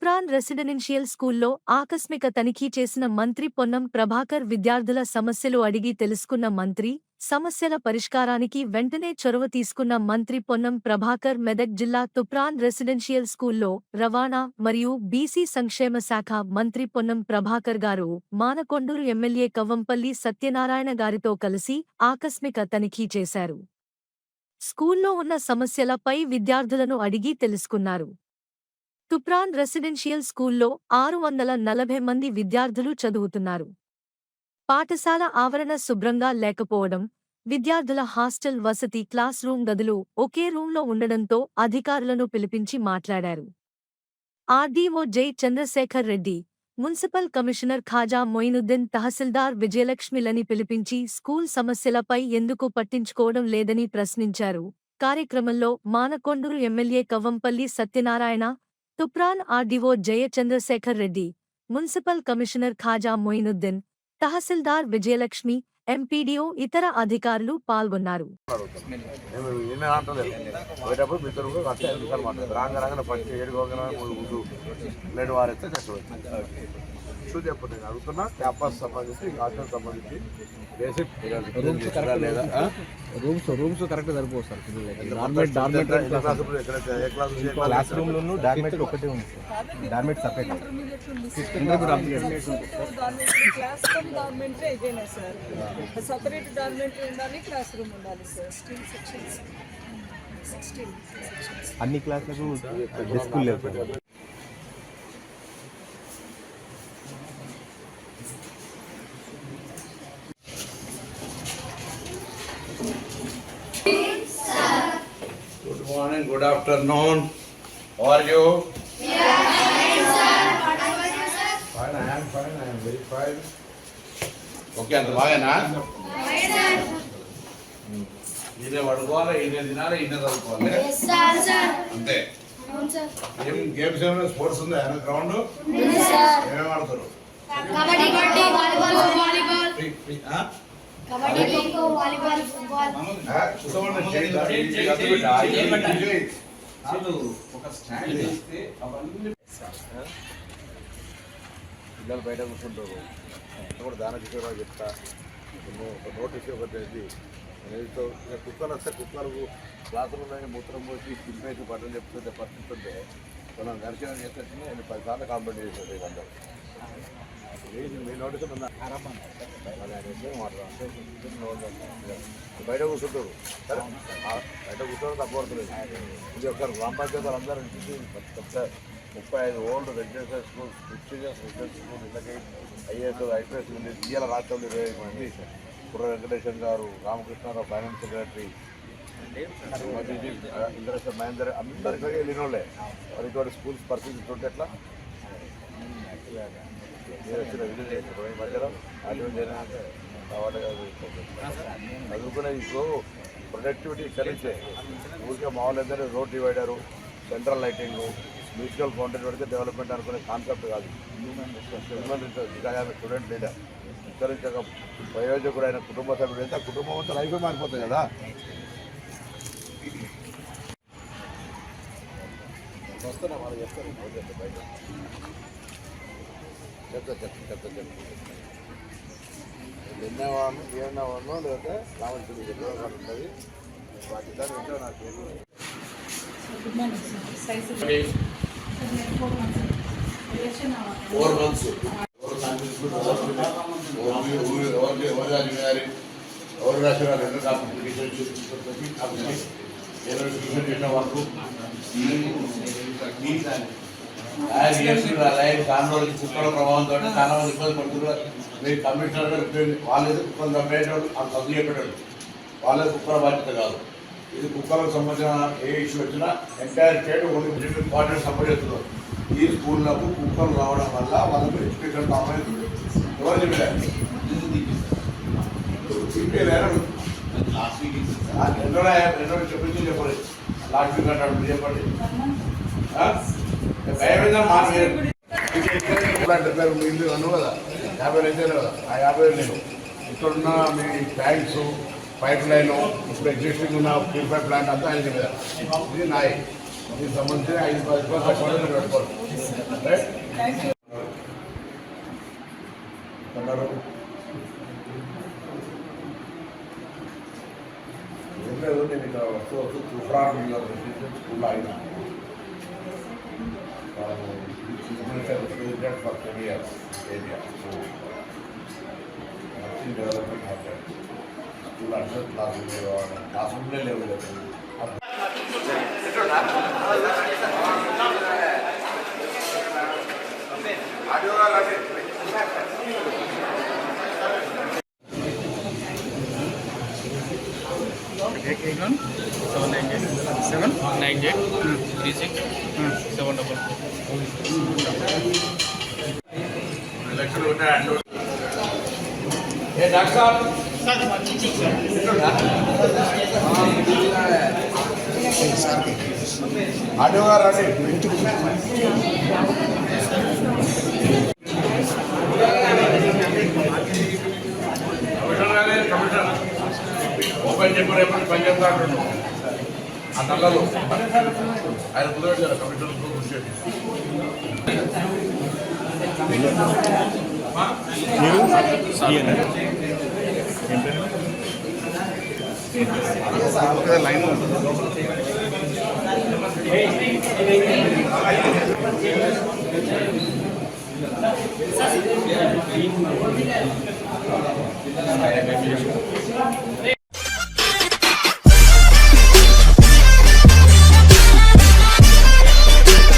Residential స్కూల్లో ఆకస్మిక తనిఖీ చేసిన మంత్రి పొన్నం ప్రభాకర్ విద్యార్థుల సమస్యలు అడిగి తెలుసుకున్న మంత్రి సమస్యల పరిష్కారానికి వెంటనే చొరవ తీసుకున్న మంత్రి పొన్నం ప్రభాకర్ మెదక్ జిల్లా తుప్రాన్ రెసిడెన్షియల్ స్కూల్లో రవాణా మరియు బీసీ సంక్షేమ శాఖ మంత్రి పొన్నం ప్రభాకర్ గారు మానకొండూరు ఎమ్మెల్యే కవ్వంపల్లి సత్యనారాయణ గారితో కలిసి ఆకస్మిక తనిఖీ చేశారు. స్కూల్లో ఉన్న సమస్యలపై విద్యార్థులను అడిగి తెలుసుకున్నారు. తుప్రాన్ రెసిడెన్షియల్ స్కూల్లో ఆరు వందల నలభై మంది విద్యార్థులు చదువుతున్నారు. పాఠశాల ఆవరణ శుభ్రంగా లేకపోవడం విద్యార్థుల హాస్టల్ వసతి క్లాస్ రూమ్ గదులు ఒకే రూంలో ఉండడంతో అధికారులను పిలిపించి మాట్లాడారు. RDO Jai. Chandrashekar Reddy municipal commissioner Khaja Moinuddin తహసీల్దార్ విజయలక్ష్మిలని పిలిపించి స్కూల్ సమస్యలపై ఎందుకు పట్టించుకోవడం లేదని ప్రశ్నించారు. కార్యక్రమంలో Manakondur MLA Kavvampalli Satyanarayana Toopran RDO Jayachandrashekar Reddy municipal commissioner Khaja Moinuddin తహసీల్దార్ విజయలక్ష్మి ఎంపీడీఓ ఇతర అధికారులు పాల్గొన్నారు. చెప్పండి నేను అడుగుతున్నా. క్యాంపస్ సంబంధించి హాస్టల్ సంబంధించి బేసిక్ లేదా? ఆ? రూమ్స్ రూమ్స్ కరెక్ట్ సరిపోదు సార్. డార్మెంట్ డార్మెంట్ ఏ క్లాస్ క్లాస్ రూమ్ లోను డార్మెంట్ ఒకటే ఉంది sir. Dormitory separate class room government ఇదేనా సార్ సపరేట్ గవర్నమెంట్ ఉండాలి క్లాస్ రూమ్ ఉండాలి సార్. స్టీల్ సెక్షన్స్ సిక్స్టీన్ అన్ని క్లాసులకు డెస్క్ లేవు good afternoon are you fine okay అంత బాగానా ఈయన పడుకోవాలి? ఈయన తినాలి? ఈయన చదువుకోవాలి? అంతే. ఏం గేమ్స్ ఏమైనా స్పోర్ట్స్ ఉందా? ఏమైనా గ్రౌండ్? ఏమేమి ఆడతారు? Kabaddi kho kho volleyball football. పిల్లలు బయట కూర్చుంటారు. కూడా దాన కిషోరావు చెప్తా. ఒక నోటీస్ ఒకటి ఇక కుక్కలు వస్తే కుక్కలకు క్లాసులు ఉన్నాయి మూత్రం పోసి తిప్పేసి బట్టలు చెప్తుంటే పరిస్థితుంటే మనం దర్శనం చేస్తే నేను పదిసార్లు కంప్లైంట్ చేసేది అందరూ బయట కూర్చుంటారు. సరే? ఆ, బయట కూర్చోవడం తప్పబడతలేదు ఇది ఒక గ్రామ పంచాయతీ అందరూ ఇంటికి పెద్ద ముప్పై ఐదు old residential school prestigious residential school ఇళ్ళకి ఐఏఎస్ ఐపీఎస్ ఇయ్యాల రాష్ట్రంలో ఇరవై ఐదు మంది. కుర్ర వెంకటేశ్వర గారు రామకృష్ణారావు ఫైనాన్స్ సెక్రటరీ ఇంద్రేశ్వర మహేందర్ అందరు ఇక్కడికి వెళ్ళిన వాళ్ళే మరి ఇటువంటి స్కూల్స్ పరిస్థితి ఎట్లా? మీరు వచ్చిన విలువ చదువుకునే ఇప్పుడు ప్రొడక్టివిటీ కలిసే ఊరికే మామూలు road divider central lighting mutual founder పెడితే డెవలప్మెంట్ అనుకునే కాన్సెప్ట్ కాదు హ్యూమన్ రిసోర్స్ స్టూడెంట్ లీడర్ విస్తరించక ప్రయోజకుడు అయిన కుటుంబ సభ్యుడు అయితే ఆ కుటుంబం అంతా లైఫ్ మారిపోతుంది కదా వస్తున్నా వాళ్ళు చెప్తారు. బయట చెప్తా చెప్తా చెప్తా చెప్తా విన్నవాళ్ళు ఏమన్నవాళ్ళు లేకపోతే రావాల్సింది ఉంటుంది వింటే నాకు తెలియదు good morning sir size four months ఎవరు రాసిన రెండు ట్యూషన్ చేసిన వరకు ఆయన చేసిన ప్రభావంతో చాలా మంది ఇబ్బంది పడుతున్నారు. మీరు కమిషనర్ గారు చెప్పండి, వాళ్ళేదో కుక్కలు ఆ వాళ్ళే కుక్కల బాధ్యత కాదు. ఇది కుక్కలకు సంబంధించిన ఏ ఇష్యూ వచ్చినా entire state only important support చేస్తున్నారు. ఈ స్కూళ్ళకు కుక్కలు రావడం వల్ల వాళ్ళకు ఎడ్యుకేషన్ ప్రాబ్లం ఎవరు చెప్పారు ఎన్నో ఎన్నో చెప్పించి చెప్పండి. లాస్ట్ వీక్ అంటాడు చెప్పండి. ఇల్లు అన్నావు కదా యాభై అయితే కదా ఆ యాభై నేను ఇక్కడున్న మీ ట్యాంక్స్ పైప్ లైన్ ఇప్పుడు ఎగ్జిస్టింగ్ ఉన్న ప్యూరిఫై ప్లాంట్ అంతా ఆయన మీద ఇది నాయి దీనికి సంబంధించి ఐదు పది రూపాయలు పెట్టుకోవాలి రైట్ అన్నారు ఏం లేదు నేను ఇక్కడ వస్తూ వస్తూ తుఫాన్ స్కూల్ అయినా for ten years area development happen school అంటే క్లాస్ క్లాస్ రూమ్లే లేవు లేదు seven nine eight seven nine eight three six seven double లక్షలు ఉన్నాయి ఏ డాక్టర్ ఆటో గారు రండి కమిషనర్ ఓపెన్ చెప్పారు పని చేస్తా ఆ నల్లలో ఆయన కుదరట్లేదు కమిషనర్ కృషి చేసి మీరు